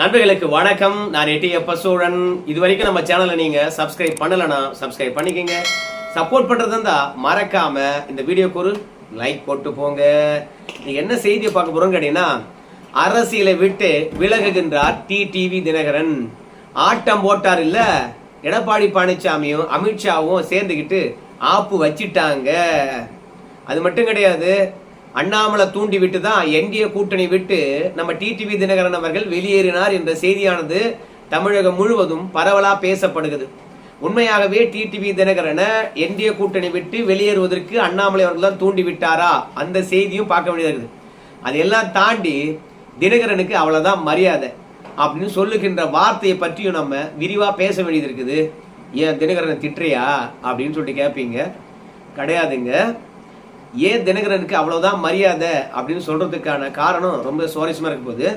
நண்பர்களுக்கு வணக்கம். நான் எட்டியப்ப சோழன் இது வரைக்கும் நம்ம சேனலை நீங்க சப்ஸ்கிரைப் பண்ணலனா சப்ஸ்கிரைப் பண்ணிக்கங்க. சப்போர்ட் பண்றது இருந்தா மறக்காம இந்த வீடியோக்கு ஒரு லைக் போட்டு போங்க. என்ன செய்தியை பார்க்க போறோம்னு கேட்டீங்கன்னா அரசியலை விட்டு விலகுகின்றார் டி டிவி தினகரன். ஆட்டம் போட்டார் இல்ல எடப்பாடி பழனிசாமியும் அமித்ஷாவும் சேர்ந்துக்கிட்டு ஆப்பு வச்சிட்டாங்க. அது மட்டும் கிடையாது அண்ணாமலை தூண்டி விட்டு தான் என்டிஏ கூட்டணி விட்டு நம்ம டிடிவி தினகரன் அவர்கள் வெளியேறினார் என்ற செய்தியானது தமிழகம் முழுவதும் பரவலாக பேசப்படுகிறது. உண்மையாகவே டிடிவி தினகரனை என்டிஏ கூட்டணி விட்டு வெளியேறுவதற்கு அண்ணாமலை அவர்கள் தான் தூண்டி விட்டாரா? அந்த செய்தியும் பார்க்க வேண்டியது இருக்குது. அதையெல்லாம் தாண்டி தினகரனுக்கு அவ்வளோதான் மரியாதை. அப்படின்னு சொல்லுகின்ற வார்த்தையை பற்றியும் நம்ம விரிவாக பேச வேண்டியது இருக்குது. ஏன் தினகரனை திட்டுறியா? அப்படின்னு சொல்லிட்டு கேட்பீங்க கிடையாதுங்க. ஏன் தினகரனுக்கு அவ்வளவுதான் மரியாதை அப்படின்னு சொல்றதுக்கான காரணம் ரொம்ப சுவாரஸ்யமா இருக்க போகுது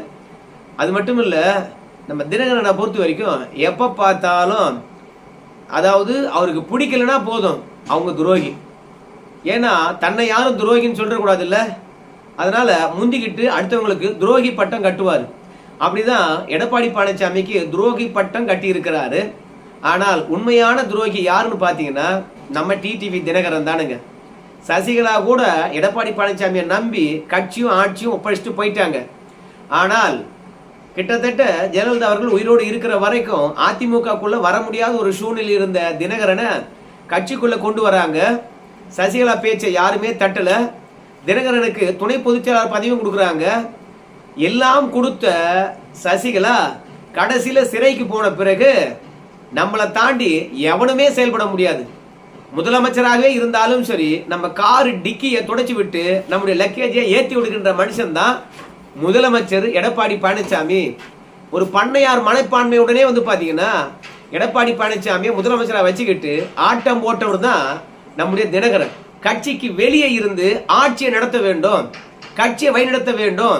அது மட்டும் இல்ல நம்ம தினகரனை பொறுத்த வரைக்கும் எப்ப பார்த்தாலும் அதாவது அவருக்கு பிடிக்கலன்னா போதும் அவங்க துரோகி. ஏன்னா தன்னை யாரும் துரோகின்னு சொல்லிட கூடாது இல்ல அதனால முந்திக்கிட்டு அடுத்தவங்களுக்கு துரோகி பட்டம் கட்டுவார். அப்படிதான் எடப்பாடி பழனிசாமிக்கு துரோகி பட்டம் கட்டி இருக்கிறாரு ஆனால் உண்மையான துரோகி யாருன்னு பாத்தீங்கன்னா நம்ம டிடிவி தினகரன் தானுங்க. சசிகலா கூட எடப்பாடி பழனிசாமியை நம்பி கட்சியும் ஆட்சியும் ஒப்படைச்சிட்டு போயிட்டாங்க. ஆனால் கிட்டத்தட்ட ஜெயலலிதா அவர்கள் உயிரோடு இருக்கிற வரைக்கும் அதிமுகக்குள்ள வர முடியாத ஒரு சூழ்நிலை இருந்த தினகரனை கட்சிக்குள்ள கொண்டு வராங்க. சசிகலா பேச்சை யாருமே தட்டல. தினகரனுக்கு துணை பொதுச்செயலாளர் பதவியும் கொடுக்குறாங்க. எல்லாம் கொடுத்த சசிகலா கடைசியில் சிறைக்கு போன பிறகு நம்மளை தாண்டி எவனுமே செயல்பட முடியாது. முதலமைச்சராகவே இருந்தாலும் சரி நம்ம காரு டிக்கியை துடைச்சி விட்டு நம்முடைய லக்கேஜை ஏற்றி விடுகின்ற மனுஷன் தான் முதலமைச்சர் எடப்பாடி பழனிசாமி. ஒரு பண்ணையார் மனப்பான்மையுடனே வந்து பார்த்தீங்கன்னா எடப்பாடி பழனிசாமியை முதலமைச்சராக வச்சுக்கிட்டு ஆட்டம் போட்டவர் தான் நம்முடைய தினகரன். கட்சிக்கு வெளியே இருந்து ஆட்சியை நடத்த வேண்டும் கட்சியை வழிநடத்த வேண்டும்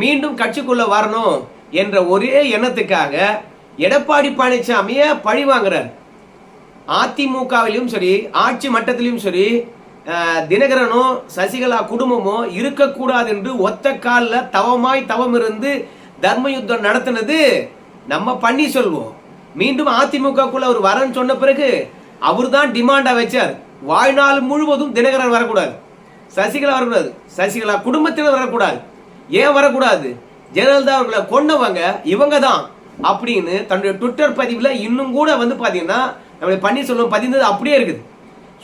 மீண்டும் கட்சிக்குள்ள வரணும் என்ற ஒரே எண்ணத்துக்காக எடப்பாடி பழனிசாமியை பழி வாங்குறார். அதிமுகவிலும் சரி ஆட்சி மட்டத்திலும் சரி தினகரனும் சசிகலா குடும்பமும் இருக்கக்கூடாது என்று ஒத்த காலில் தவமாய் தவம் இருந்து தர்ம யுத்தம் நடத்தினது நம்ம பண்ணி சொல்வோம் மீண்டும் அதிமுகக்குள்ள அவர் வரன்னு சொன்ன பிறகு அவர் தான் டிமாண்டா வச்சார். வாழ்நாள் முழுவதும் தினகரன் வரக்கூடாது. சசிகலா வரக்கூடாது. சசிகலா குடும்பத்தினர் வரக்கூடாது. ஏன் வரக்கூடாது? ஜெயலலிதா அவர்களை கொன்னவங்க இவங்க தான் அப்படின்னு தன்னுடைய ட்விட்டர் பதிவில் இன்னும் கூட வந்து பார்த்தீங்கன்னா நம்முடைய பன்னீர்செல்வம் பதிந்தது அப்படியே இருக்குது.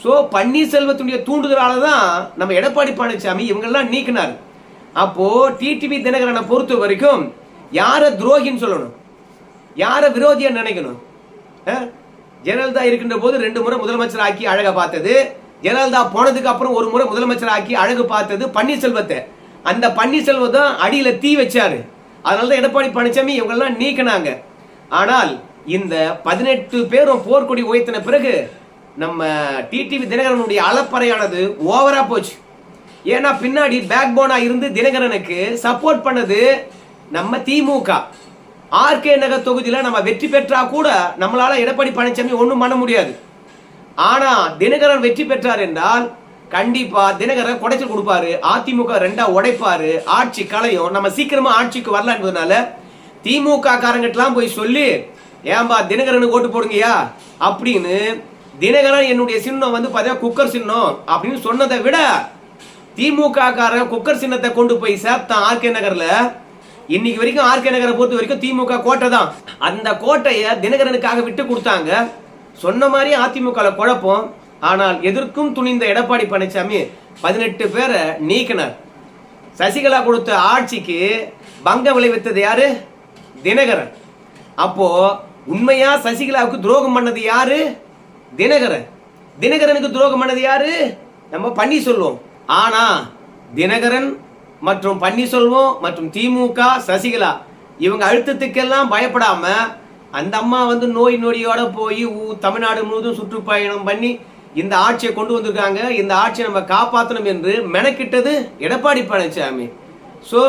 ஸோ பன்னீர்செல்வத்துடைய தூண்டுதலால தான் நம்ம எடப்பாடி பழனிசாமி இவங்கெல்லாம் நீக்கினார். அப்போது டிடிவி தினகரனை பொறுத்த வரைக்கும் யாரை துரோகின்னு சொல்லணும்? யாரை விரோதியாக நினைக்கணும்? ஜெயலலிதா இருக்கின்ற போது ரெண்டு முறை முதலமைச்சர் ஆக்கி அழகை பார்த்தது. ஜெயலலிதா போனதுக்கு அப்புறம் ஒரு முறை முதலமைச்சர் ஆக்கி அழகு பார்த்தது பன்னீர்செல்வத்தை. அந்த பன்னீர்செல்வம் தான் தீ வச்சாரு. அதனால தான் எடப்பாடி பழனிசாமி இவங்கெல்லாம் நீக்கினாங்க. ஆனால் இந்த பதினெட்டு பேரும் போர்க்கொடி உயர்த்தின பிறகு நம்ம டிடிவி தினகரனுடைய அலப்பறையானது ஓவரா போச்சு. ஏன்னா பின்னாடி பேக் போனா இருந்து தினகரனுக்கு சப்போர்ட் பண்ணது நம்ம திமுக. ஆர்கே நகர் தொகுதியில் நம்ம வெற்றி பெற்றா கூட நம்மளால எடப்பாடி பழனிசாமி ஒன்றும் பண்ண முடியாது. ஆனா தினகரன் வெற்றி பெற்றார் என்றால் கண்டிப்பா தினகரன் குடைச்சல் கொடுப்பாரு. அதிமுக ரெண்டா உடைப்பாரு. ஆட்சி கலையும் நம்ம சீக்கிரமா ஆட்சிக்கு வரல என்பதனால திமுக காரங்கிட்டலாம் போய் சொல்லி ஏன்பா தினகரனுக்கு ஓட்டு போடுங்கயா அப்படின்னு தினகரன் என்னுடைய சின்னம் வந்து பார்த்தீங்கன்னா குக்கர் சின்னம் அப்படின்னு சொன்னதை விட திமுக காரன் குக்கர் சின்னத்தை கொண்டு போய் சேர்த்தான் ஆர்கே நகர்ல. இன்னைக்கு வரைக்கும் ஆர்கே நகரை பொறுத்த வரைக்கும் திமுக கோட்டை தான். அந்த கோட்டையை தினகரனுக்காக விட்டு கொடுத்தாங்க. சொன்ன மாதிரி அதிமுக குழப்பம். ஆனால் எதிர்க்கும் துணிந்த எடப்பாடி பழனிசாமி பதினெட்டு பேரை நீக்கினார். சசிகலா கொடுத்த ஆட்சிக்கு பங்க விளைவித்தது யாரு? தினகரன். அப்போ உண்மையா சசிகலாவுக்கு துரோகம் பண்ணது யாரு? தினகரன். தினகரனுக்கு துரோகம் பண்ணது யாரு? நம்ம பண்ணி சொல்லுவோம். ஆனா தினகரன் மற்றும் பன்னீர்செல்வம் மற்றும் திமுக சசிகலா இவங்க அழுத்தத்துக்கெல்லாம் பயப்படாம அந்த அம்மா வந்து நோய் நொடியோட போய் தமிழ்நாடு முழுவதும் சுற்றுப்பயணம் பண்ணி இந்த ஆட்சியை கொண்டு வந்திருக்காங்க. இந்த ஆட்சியை நம்ம காப்பாற்றணும் என்று மெனக்கிட்டது எடப்பாடி பழனிசாமி. ஸோ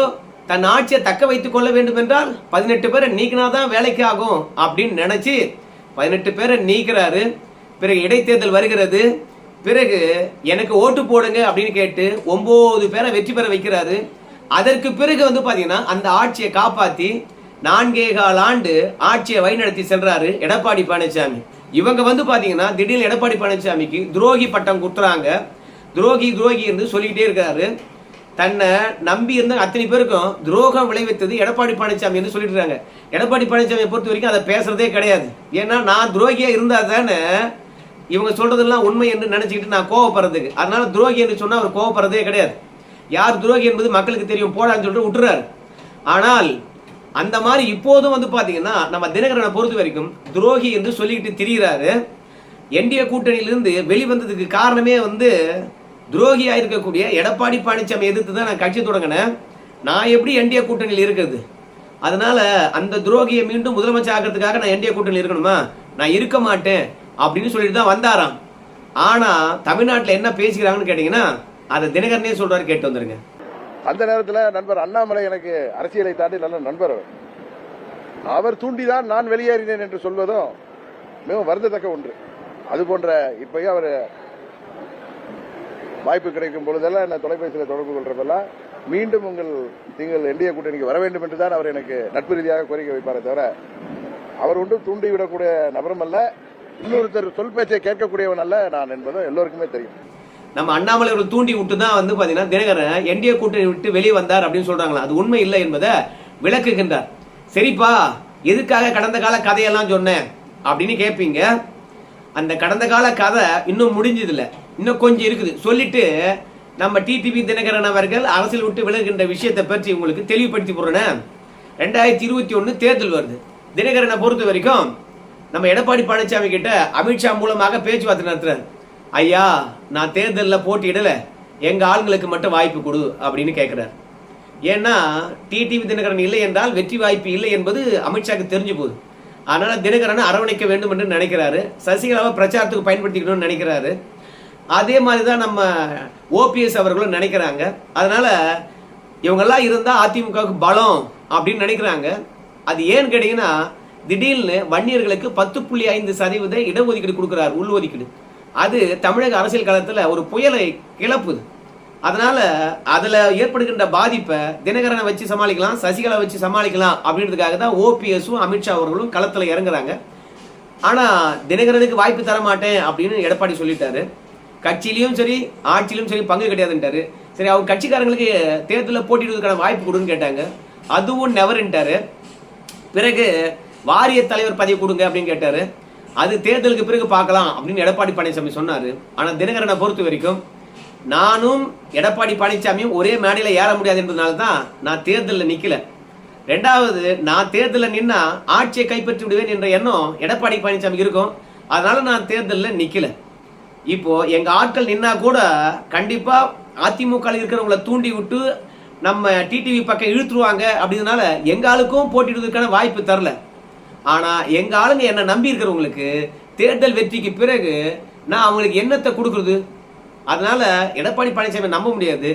தன் ஆட்சியை தக்க வைத்துக் கொள்ள வேண்டும் என்றால் பதினெட்டு பேரை நீக்கினாதான் வேலைக்கு ஆகும் அப்படின்னு நினைச்சு பதினெட்டு பேரை நீக்கிறாரு. பிறகு இடைத்தேர்தல் வருகிறது. பிறகு எனக்கு ஓட்டு போடுங்க அப்படின்னு கேட்டு ஒன்பது பேரை வெற்றி பெற வைக்கிறாரு. அதற்கு பிறகு வந்து பார்த்தீங்கன்னா அந்த ஆட்சியை காப்பாத்தி நான்கே கால் ஆண்டு ஆட்சியை வழிநடத்தி சென்றாரு எடப்பாடி பழனிசாமி. இவங்க வந்து பார்த்தீங்கன்னா திடீர்னு எடப்பாடி பழனிசாமிக்கு துரோகி பட்டம் குத்துறாங்க. துரோகி துரோகி என்று சொல்லிக்கிட்டே இருக்காரு. தன்னை நம்பி இருந்த அத்தனை பேருக்கும் துரோகம் விளைவித்தது எடப்பாடி பழனிசாமி என்று சொல்லிட்டு எடப்பாடி பழனிசாமியை பொறுத்த வரைக்கும் அதை பேசுறதே கிடையாது. ஏன்னா நான் துரோகியா இருந்தா தானே இவங்க சொல்றதெல்லாம் உண்மை என்று நினைச்சுக்கிட்டு நான் கோவப்படுறதுக்கு. அதனால துரோகி என்று சொன்னா அவர் கோவப்படுறதே கிடையாது. யார் துரோகி என்பது மக்களுக்கு தெரியும் போடான்னு சொல்லிட்டு விட்டுறாரு. ஆனால் அந்த மாதிரி இப்போதும் வந்து பாத்தீங்கன்னா நம்ம தினகரனை பொறுத்த வரைக்கும் துரோகி என்று சொல்லிக்கிட்டு திரிகிறாரு என்டிஏ கூட்டணியிலிருந்து வெளிவந்ததுக்கு காரணமே வந்து துரோகியாக இருக்கக்கூடிய எடப்பாடி பழனிசாமி எதிர்த்து தான் நான் கட்சி தொடங்கினேன். நான் எப்படி என்டிஏ கூட்டணியில் இருக்கிறது? அதனால அந்த துரோகியை மீண்டும் முதலமைச்சர் ஆகிறதுக்காக நான் என்டிஏ கூட்டணியில் இருக்கணுமா? நான் இருக்க மாட்டேன் அப்படின்னு சொல்லிட்டு தான் வந்தாராம். ஆனால் தமிழ்நாட்டில் என்ன பேசிக்கிறாங்கன்னு கேட்டிங்கன்னா அதை தினகரனே சொல்கிறாரு கேட்டு வந்துருங்க. அந்த நேரத்தில் நண்பர் அண்ணாமலை எனக்கு அரசியலை தாண்டி நல்ல நண்பர் அவர். அவர் தூண்டிதான் நான் வெளியேறினேன் என்று சொல்வதும் மிகவும் வருந்தத்தக்க ஒன்று. அது போன்ற இப்பயும் அவர் வாய்ப்பு கிடைக்கும் பொழுதெல்லாம் என்ன தொலைபேசியில் தொடர்பு கொள்றதெல்லாம் மீண்டும் உங்கள் நீங்கள் என்டிஏ கூட்டணிக்கு வர வேண்டும் என்று தான் அவர் எனக்கு நட்பு ரீதியாக கோரிக்கை வைப்பாரே தவிர அவர் ஒன்றும் தூண்டிவிடக்கூடிய நபரும் அல்ல. இன்னொருத்தர் சொல் பேச்சை கேட்கக்கூடியவன் அல்ல நான் என்பதும் எல்லோருக்குமே தெரியும். நம்ம அண்ணாமலை ஒரு தூண்டி விட்டு தான் வந்து பாத்தீங்கன்னா தினகரன் என்டிஏ கூட்டணி விட்டு வெளியே வந்தார் அப்படின்னு சொல்றாங்களா? அது உண்மை இல்லை என்பதை விளக்குகின்றார். சரிப்பா எதுக்காக கடந்த கால கதையெல்லாம் சொன்னேன் அப்படின்னு கேட்பீங்க அந்த கடந்த கால கதை இன்னும் முடிஞ்சதில்லை. இன்னும் கொஞ்சம் இருக்குது. சொல்லிட்டு நம்ம டிடிவி தினகரன் அவர்கள் அரசியல் விட்டு விலகின்ற விஷயத்தை பற்றி உங்களுக்கு தெளிவுபடுத்தி போடுறேன். ரெண்டாயிரத்தி இருபத்தி ஒன்று தேர்தல் வருது. தினகரனை பொறுத்த வரைக்கும் நம்ம எடப்பாடி பழனிசாமி கிட்ட அமித்ஷா மூலமாக பேச்சுவார்த்தை நடத்துறாரு. ஐயா நான் தேர்தலில் போட்டியிடல. எங்கள் ஆளுங்களுக்கு மட்டும் வாய்ப்பு கொடு அப்படின்னு கேட்குறாரு ஏன்னா டிடிவி தினகரன் இல்லை என்றால் வெற்றி வாய்ப்பு இல்லை என்பது அமித்ஷாக்கு தெரிஞ்சு போகுது. அதனால் தினகரனை அரவணைக்க வேண்டும் என்று நினைக்கிறாரு. சசிகலாவை பிரச்சாரத்துக்கு பயன்படுத்திக்கணும்னு நினைக்கிறாரு. அதே மாதிரி தான் நம்ம ஓபிஎஸ் அவர்களும் நினைக்கிறாங்க. அதனால் இவங்கெல்லாம் இருந்தால் அதிமுகவுக்கு பலம் அப்படின்னு நினைக்கிறாங்க. அது ஏன்னு கேட்டிங்கன்னா திடீர்னு வன்னியர்களுக்கு பத்து புள்ளி ஐந்து சதவீத இடஒதுக்கீடு கொடுக்குறார் உள்ஒதுக்கீடு. அது தமிழக அரசியல் களத்தில் ஒரு புயலை கிளப்புது. அதனால் அதில் ஏற்படுகின்ற பாதிப்பை தினகரனை வச்சு சமாளிக்கலாம் சசிகலா வச்சு சமாளிக்கலாம் அப்படின்றதுக்காக தான் ஓபிஎஸும் அமித்ஷா அவர்களும் களத்தில் இறங்குறாங்க. ஆனால் தினகரனுக்கு வாய்ப்பு தர மாட்டேன் அப்படின்னு எடப்பாடி சொல்லிட்டாரு. கட்சியிலையும் சரி ஆட்சியிலும் சரி பங்கு கிடையாதுன்ட்டாரு. சரி அவங்க கட்சிக்காரங்களுக்கு தேர்தலில் போட்டிடுவதற்கான வாய்ப்பு கொடுன்னு கேட்டாங்க. அதுவும் நெவர்ன்ட்டாரு பிறகு வாரிய தலைவர் பதவி கொடுங்க அப்படின்னு கேட்டாரு. அது தேர்தலுக்கு பிறகு பார்க்கலாம் அப்படின்னு எடப்பாடி பழனிசாமி சொன்னார். ஆனால் தினகரனை பொறுத்த வரைக்கும் நானும் எடப்பாடி பழனிசாமியும் ஒரே மேடையில் ஏற முடியாது என்பதனால தான் நான் தேர்தலில் நிற்கல ரெண்டாவது நான் தேர்தலில் நின்னா ஆட்சியை கைப்பற்றி விடுவேன் என்ற எண்ணம் எடப்பாடி பழனிசாமி இருக்கும். அதனால நான் தேர்தலில் நிற்கலை இப்போ எங்க ஆட்கள் நின்னா கூட கண்டிப்பா அதிமுக இருக்கிறவங்களை இருக்கிறவங்கள தூண்டி விட்டு நம்ம டிடிவி பக்கம் இழுத்துருவாங்க அப்படின்றனால எங்க ஆளுக்கும் போட்டிடுவதற்கான வாய்ப்பு தரல. ஆனா எங்க ஆளுங்க என்ன நம்பி இருக்கிறவங்களுக்கு தேர்தல் வெற்றிக்கு பிறகு நான் அவங்களுக்கு என்னத்தை கொடுக்குறது? அதனால எடப்பாடி பழனிசாமி நம்ப முடியாது.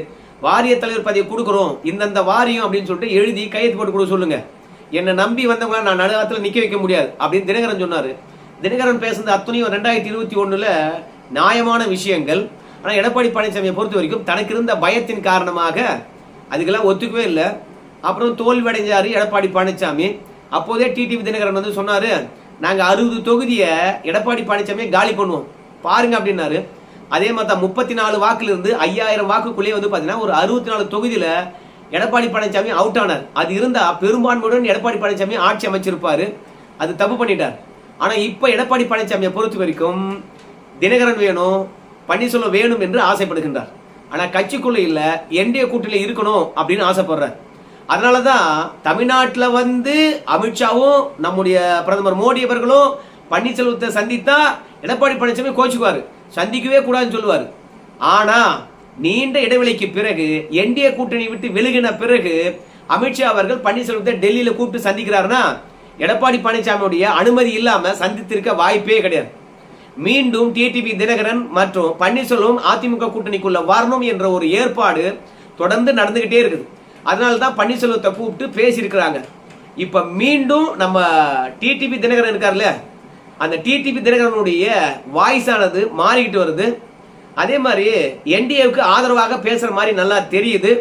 வாரிய தலைவர் பதவி கொடுக்குறோம். இந்தந்த வாரியம் அப்படின்னு சொல்லிட்டு எழுதி கையெழுத்து போட்டு கொடுக்க சொல்லுங்க. என்னை நம்பி வந்தவங்கள நான் நடுவாத்துல நிற்க வைக்க முடியாது அப்படின்னு தினகரன் சொன்னார். தினகரன் பேசுனது அத்தனையும் ரெண்டாயிரத்தி இருபத்தி ஒன்றில் நியாயமான விஷயங்கள். ஆனால் எடப்பாடி பழனிசாமியை பொறுத்த வரைக்கும் தனக்கு இருந்த பயத்தின் காரணமாக அதுக்கெல்லாம் ஒத்துக்கவே இல்லை. அப்புறம் தோல்வியடைஞ்சார் எடப்பாடி பழனிசாமி. அப்போதே டிடிவி தினகரன் வந்து சொன்னார் நாங்கள் அறுபது தொகுதியை எடப்பாடி பழனிசாமியை காலி பண்ணுவோம். பாருங்க அப்படின்னாரு. அதே மாதிரி தான் முப்பத்தி நாலு வாக்குலேருந்து ஐயாயிரம் வாக்குக்குள்ளேயே வந்து பார்த்தீங்கன்னா ஒரு அறுபத்தி நாலு தொகுதியில் எடப்பாடி பழனிசாமி அவுட் ஆனார். அது இருந்தால் பெரும்பான்மையுடன் எடப்பாடி பழனிசாமி ஆட்சி அமைச்சிருப்பாரு. அது தப்பு பண்ணிட்டார். ஆனால் இப்போ எடப்பாடி பழனிசாமியை பொறுத்த வரைக்கும் தினகரன் வேணும் பன்னீர்செல்வம் வேணும் என்று ஆசைப்படுகின்றார். ஆனால் கட்சிக்குள்ளே இல்லை என்டிஏ கூட்டணியில் இருக்கணும் அப்படின்னு ஆசைப்படுறார். அதனாலதான் தமிழ்நாட்டில் வந்து அமித்ஷாவும் நம்முடைய பிரதமர் மோடி அவர்களும் பன்னீர்செல்வத்தை சந்தித்தா எடப்பாடி பழனிசாமி கோச்சுக்குவார். சந்திக்கவே கூடாதுன்னு சொல்லுவார். ஆனால் நீண்ட இடைவெளிக்கு பிறகு என்டிஏ கூட்டணி விட்டு விலகின பிறகு அமித்ஷா அவர்கள் பன்னீர்செல்வத்தை டெல்லியில் கூப்பிட்டு சந்திக்கிறாருன்னா எடப்பாடி பழனிசாமியுடைய அனுமதி இல்லாமல் சந்தித்திருக்க வாய்ப்பே கிடையாது. மீண்டும் டிடிவி தினகரன் மற்றும் பன்னீர்செல்வம் அதிமுக கூட்டணிக்குள்ள வரணும் என்ற ஒரு ஏற்பாடு தொடர்ந்து நடந்துகிட்டே இருக்குது. அதனால தான் பன்னீர்செல்வத்தை கூப்பிட்டு பேசியிருக்கிறாங்க. இப்போ மீண்டும் நம்ம டிடிபி தினகரன் இருக்கார்ல அந்த டிடிபி தினகரனுடைய வாய்ஸ் ஆனது மாறிக்கிட்டு வருது. அதே மாதிரி என்டிஏவுக்கு ஆதரவாக பேசுகிற மாதிரி நல்லா தெரியுது.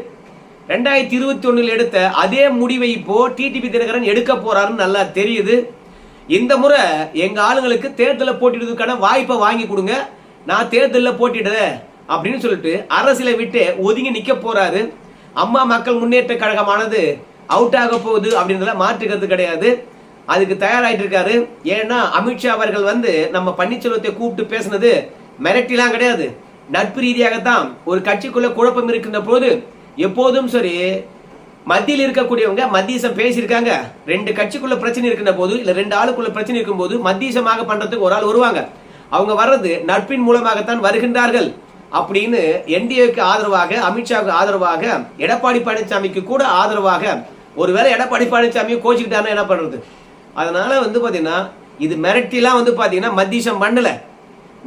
ரெண்டாயிரத்தி இருபத்தி ஒன்றில் எடுத்த அதே முடிவை இப்போ டிடிபி தினகரன் எடுக்க போறாருன்னு நல்லா தெரியுது. இந்த முறை எங்க ஆளுங்களுக்கு தேர்தலில் போட்டிடுறதுக்கான வாய்ப்பை வாங்கி கொடுங்க. நான் தேர்தலில் போட்டிடுறேன் அப்படின்னு சொல்லிட்டு அரசியலை விட்டு ஒதுங்கி நிக்க போறாரு. அம்மா மக்கள் முன்னேற்ற கழகமானது அவுட் ஆக போகுது அப்படின்றத மாற்றுக்கிறது கிடையாது. அதுக்கு தயாராகிட்டு இருக்காரு. ஏன்னா அமித்ஷா அவர்கள் வந்து நம்ம பன்னீர்செல்வத்தை கூப்பிட்டு பேசுனது மிரட்டிலாம் கிடையாது. நட்பு ரீதியாகத்தான் ஒரு கட்சிக்குள்ள குழப்பம் இருக்கின்ற போது எப்போதும் சரி மத்தியில் இருக்கக்கூடியவங்க மத்தியசம் பேசியிருக்காங்க. ரெண்டு கட்சிக்குள்ள பிரச்சனை இருக்கின்ற போது இல்ல ரெண்டு ஆளுக்குள்ள பிரச்சனை இருக்கும்போது மத்தியசமாக பண்றதுக்கு ஒரு ஆள் வருவாங்க. அவங்க வர்றது நட்பின் மூலமாகத்தான் வருகின்றார்கள். அப்படின்னு என்டிஏக்கு ஆதரவாக அமித்ஷாவுக்கு ஆதரவாக எடப்பாடி பழனிசாமிக்கு கூட ஆதரவாக ஒருவேளை எடப்பாடி பழனிசாமியை கோச்சிக்கிட்டாருன்னா என்ன பண்றது? அதனால வந்து பாத்தீங்கன்னா இது மிரட்டிலாம் வந்து பாத்தீங்கன்னா மத்தியசம் பண்ணல.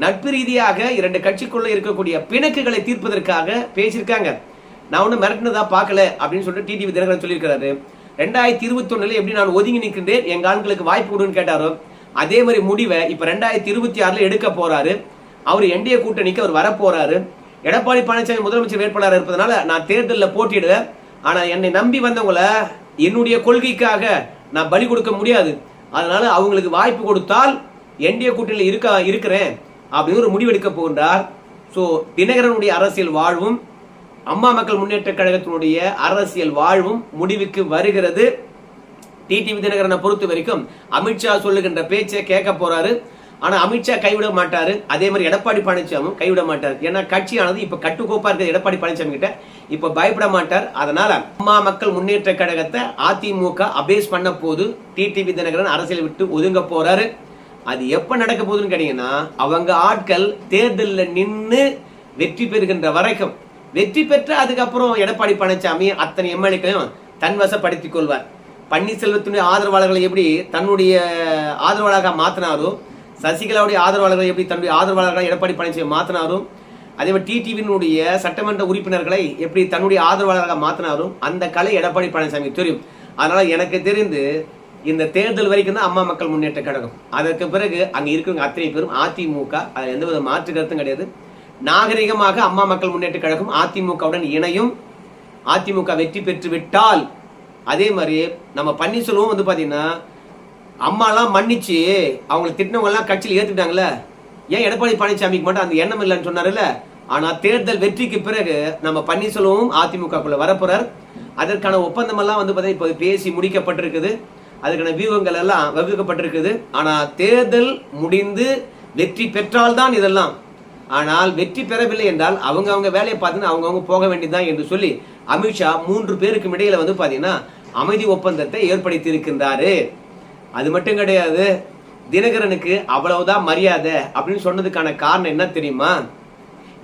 நட்பு ரீதியாக இரண்டு கட்சிக்குள்ள இருக்கக்கூடிய பிணக்குகளை தீர்ப்பதற்காக பேசியிருக்காங்க. நான் ஒன்றும் மிரட்டினதா பார்க்கல அப்படின்னு சொல்லிட்டு டிடிவி தினகரன் சொல்லியிருக்கிறாரு. ரெண்டாயிரத்தி இருபத்தி எப்படி நான் ஒதுங்கி நிற்கின்றேன்? எங்க ஆண்களுக்கு வாய்ப்பு கொடுன்னு கேட்டாரோ அதே மாதிரி முடிவை இப்போ ரெண்டாயிரத்தி இருபத்தி ஆறில் எடுக்க போறாரு. அவர் என்டிஏ கூட்டணிக்கு அவர் வரப்போறாரு. எடப்பாடி பழனிசாமி முதலமைச்சர் வேட்பாளராக இருப்பதனால நான் தேர்தலில் போட்டிடுவேன் ஆனால் என்னை நம்பி வந்தவங்கள என்னுடைய கொள்கைக்காக நான் பலி கொடுக்க முடியாது. அதனால அவங்களுக்கு வாய்ப்பு கொடுத்தால் என்டிஏ கூட்டணியில் இருக்க இருக்கிறேன் அப்படின்னு ஒரு முடிவெடுக்க போகின்றார். ஸோ தினகரனுடைய அரசியல் வாழ்வும் அம்மா மக்கள் முன்னேற்ற கழகத்தினுடைய அரசியல் வாழ்வும் முடிவுக்கு வருகிறது. டிடிவி தினகரனை பொறுத்த வரைக்கும் அமித்ஷா சொல்லுகின்ற பேச்சை கேட்க போறாரு. ஆனா அமித்ஷா கைவிட மாட்டாரு. அதே மாதிரி எடப்பாடி பழனிசாமியும் கைவிட மாட்டார். ஏன்னா கட்சியானது இப்ப கட்டுக்கோப்பா இருக்கிற எடப்பாடி பழனிசாமி கிட்ட இப்ப பயப்பட மாட்டார். அதனால அம்மா மக்கள் முன்னேற்ற கழகத்தை அதிமுக அபேஸ் பண்ண போது டிடிவி தினகரன் அரசியல் விட்டு ஒதுங்க போறாரு. அது எப்ப நடக்க போகுதுன்னு கேட்டீங்கன்னா அவங்க ஆட்கள் தேர்தலில் நின்று வெற்றி பெறுகின்ற வரைக்கும். வெற்றி பெற்ற அதுக்கப்புறம் எடப்பாடி பழனிசாமி அத்தனை எம்எல்ஏக்களையும் தன்வசப்படுத்திக் கொள்வார். பன்னீர்செல்வத்தினுடைய ஆதரவாளர்களை எப்படி தன்னுடைய ஆதரவாளராக மாத்தினாரோ சசிகலாவுடைய ஆதரவாளர்களை எப்படி தன்னுடைய ஆதரவாளர்களாக எடப்பாடி பழனிசாமி மாத்தினாரோ அதே மாதிரி டிடிவினுடைய சட்டமன்ற உறுப்பினர்களை எப்படி தன்னுடைய ஆதரவாளராக மாத்தினாரோ அந்த கலை எடப்பாடி பழனிசாமி தெரியும். அதனால எனக்கு தெரிந்து இந்த தேர்தல் வரைக்கும் தான் அம்மா மக்கள் முன்னேற்ற கழகம். அதற்கு பிறகு அங்கே இருக்கிறவங்க அத்தனை பேரும் அதிமுக அதில் எந்த வித மாற்று கருத்தும் கிடையாது. நாகரிகமாக அம்மா மக்கள் முன்னேற்ற கழகம் அதிமுகவுடன் இணையும். அதிமுக வெற்றி பெற்று விட்டால் அதே மாதிரி நம்ம பன்னீர்செல்வம் வந்து பார்த்தீங்கன்னா அம்மாலாம் மன்னிச்சு அவங்களை திட்டினவங்கலாம் கட்சியில் ஏற்றுக்கிட்டாங்களே ஏன் எடப்பாடி பழனிசாமிக்கு மட்டும் அந்த எண்ணம் இல்லைன்னு சொன்னார்ல ஆனால் தேர்தல் வெற்றிக்கு பிறகு நம்ம பன்னீர்செல்வமும் அதிமுகக்குள்ளே வரப்போறார். அதற்கான ஒப்பந்தமெல்லாம் வந்து பார்த்தீங்கன்னா இப்போ பேசி முடிக்கப்பட்டிருக்குது. அதுக்கான வியூகங்கள் எல்லாம் வகுக்கப்பட்டிருக்குது. ஆனால் தேர்தல் முடிந்து வெற்றி பெற்றால்தான் இதெல்லாம். ஆனால் வெற்றி பெறவில்லை என்றால் அவங்க அவங்க வேலையை பார்த்துன்னு அவங்கவுங்க போக வேண்டியதுதான் என்று சொல்லி அமித்ஷா மூன்று பேருக்கும் இடையில வந்து பார்த்தீங்கன்னா அமைதி ஒப்பந்தத்தை ஏற்படுத்தி இருக்கின்றாரு அது மட்டும் கிடையாது தினகரனுக்கு அவ்வளவுதான் மரியாதை அப்படின்னு சொன்னதுக்கான காரணம் என்ன தெரியுமா?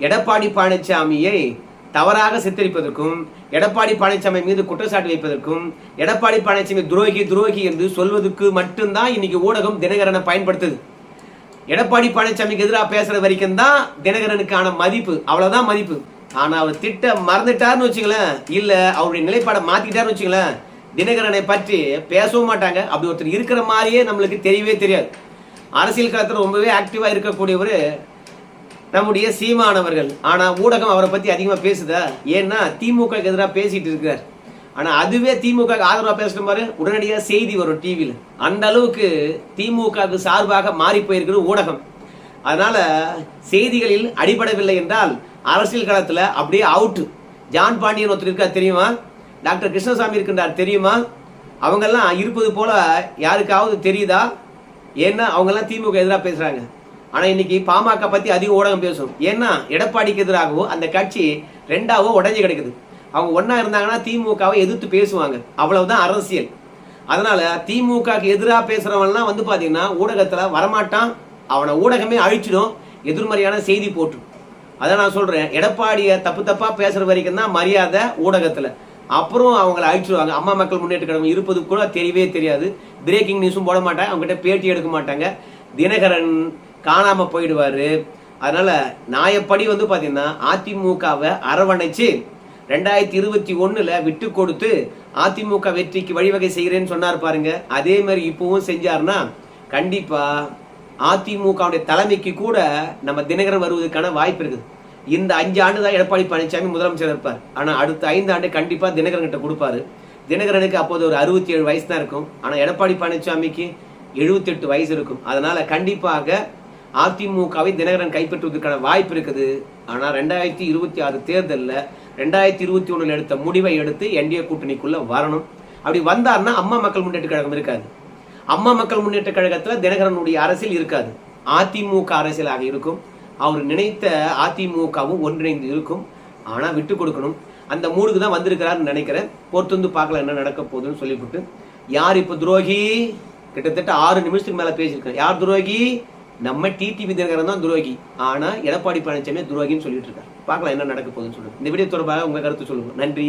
எடப்பாடி பழனிசாமியை தவறாக சித்தரிப்பதற்கும் எடப்பாடி பழனிசாமி மீது குற்றச்சாட்டு வைப்பதற்கும் எடப்பாடி பழனிசாமி துரோகி துரோகி என்று சொல்வதற்கு மட்டும்தான் இன்னைக்கு ஊடகம் தினகரனை பயன்படுத்துது. எடப்பாடி பழனிசாமிக்கு எதிராக பேசுற வரைக்கும் தான் தினகரனுக்கான மதிப்பு. அவ்வளவுதான் மதிப்பு. ஆனா அவர் திட்ட மறந்துட்டாருன்னு வச்சுங்களேன் இல்ல அவருடைய நிலைப்பாடை மாத்திக்கிட்டாருன்னு வச்சுங்களேன் தினகரனை பற்றி பேசவும் மாட்டாங்க. அப்படி ஒருத்தர் இருக்கிற மாதிரியே நம்மளுக்கு தெரியவே தெரியாது. அரசியல் களத்தில் ரொம்பவே ஆக்டிவா இருக்கக்கூடியவர் நம்முடைய சீமானவர்கள் ஆனா ஊடகம் அவரை பத்தி அதிகமா பேசுதா? ஏன்னா திமுக எதிராக பேசிட்டு இருக்கிறார். ஆனா அதுவே திமுக ஆதரவா பேசுற மாதிரி உடனடியாக செய்தி வரும் டிவியில் அந்த அளவுக்கு திமுகவுக்கு சார்பாக மாறி போயிருக்கிறது ஊடகம். அதனால செய்திகளில் அடிபடவில்லை என்றால் அரசியல் களத்துல அப்படியே அவுட் ஜான் பாண்டியன் ஒருத்தர் இருக்கா தெரியுமா? டாக்டர் கிருஷ்ணசாமி இருக்கின்றார் தெரியுமா? அவங்கெல்லாம் இருப்பது போல யாருக்காவது தெரியுதா? ஏன்னா அவங்கெல்லாம் திமுக எதிராக பேசுறாங்க. ஆனா இன்னைக்கு பாமக பத்தி அதிக ஊடகம் பேசும். ஏன்னா எடப்பாடிக்கு எதிராகவோ அந்த கட்சி ரெண்டாவோ உடைஞ்சு கிடக்குது. அவங்க ஒன்றா இருந்தாங்கன்னா திமுகவை எதிர்த்து பேசுவாங்க. அவ்வளவுதான் அரசியல். அதனால திமுகக்கு எதிராக பேசுறவன்லாம் வந்து பார்த்தீங்கன்னா ஊடகத்தில் வரமாட்டான். அவனை ஊடகமே அழிச்சிடும். எதிர்மறையான செய்தி போட்டு அதான் நான் சொல்கிறேன் எடப்பாடியை தப்பு தப்பாக பேசுகிற வரைக்கும் தான் மரியாதை ஊடகத்தில். அப்புறம் அவங்கள அழிச்சிடுவாங்க அம்மா மக்கள் முன்னேற்ற கழகம் இருப்பது கூட தெரியவே தெரியாது. பிரேக்கிங் நியூஸும் போட மாட்டாங்க. அவங்ககிட்ட பேட்டி எடுக்க மாட்டாங்க. தினகரன் காணாமல் போயிடுவார். அதனால் நியாயப்படி வந்து பார்த்தீங்கன்னா அதிமுகவை அரவணைச்சு ரெண்டாயிரத்தி இருபத்தி ஒண்ணுல விட்டு கொடுத்து அதிமுக வெற்றிக்கு வழிவகை செய்கிறேன்னு சொன்னார் பாருங்க. அதே மாதிரி இப்பவும் செஞ்சாருன்னா கண்டிப்பா அதிமுகவுடைய தலைமைக்கு கூட நம்ம தினகரன் வருவதற்கான வாய்ப்பு இருக்குது. இந்த அஞ்சு ஆண்டு தான் எடப்பாடி பழனிசாமி முதலமைச்சர் இருப்பார். ஆனா அடுத்த ஐந்து ஆண்டு கண்டிப்பா தினகரன் கிட்ட கொடுப்பாரு. தினகரனுக்கு அப்போது ஒரு அறுபத்தி ஏழு வயசு தான் இருக்கும். ஆனா எடப்பாடி பழனிசாமிக்கு 78 வயசு இருக்கும். அதனால கண்டிப்பாக அதிமுகவை தினகரன் கைப்பற்றுவதற்கான வாய்ப்பு இருக்குது. ஆனா ரெண்டாயிரத்தி இருபத்தி ஆறு தேர்தலில் ரெண்டாயிரத்தி இருபத்தி ஒன்றில் எடுத்த முடிவை எடுத்து என்டிஏ கூட்டணிக்குள்ளே வரணும். அப்படி வந்தார்னா அம்மா மக்கள் முன்னேற்ற கழகம் இருக்காது. அம்மா மக்கள் முன்னேற்ற கழகத்தில் தினகரனுடைய அரசியல் இருக்காது. அதிமுக அரசியலாக இருக்கும். அவர் நினைத்த அதிமுகவும் ஒன்றிணைந்து இருக்கும். ஆனால் விட்டு கொடுக்கணும். அந்த மூடுக்கு தான் வந்திருக்கிறாருன்னு நினைக்கிறேன். பொறுத்து வந்து பார்க்கல என்ன நடக்க போகுதுன்னு சொல்லிவிட்டு. யார் இப்போ துரோகி? கிட்டத்தட்ட ஆறு நிமிஷத்துக்கு மேலே பேசியிருக்கேன் யார் துரோகி? நம்ம டிடிவி தினகரன் தான் துரோகி. ஆனால் எடப்பாடி பழனிசாமி துரோகின்னு சொல்லிட்டு இருக்காரு. பார்க்கலாம் என்ன நடக்க போகுதுன்னு சொல்லுங்கள் இந்த வீடியோ தொடர்பாக உங்க கருத்து சொல்லுங்க. நன்றி.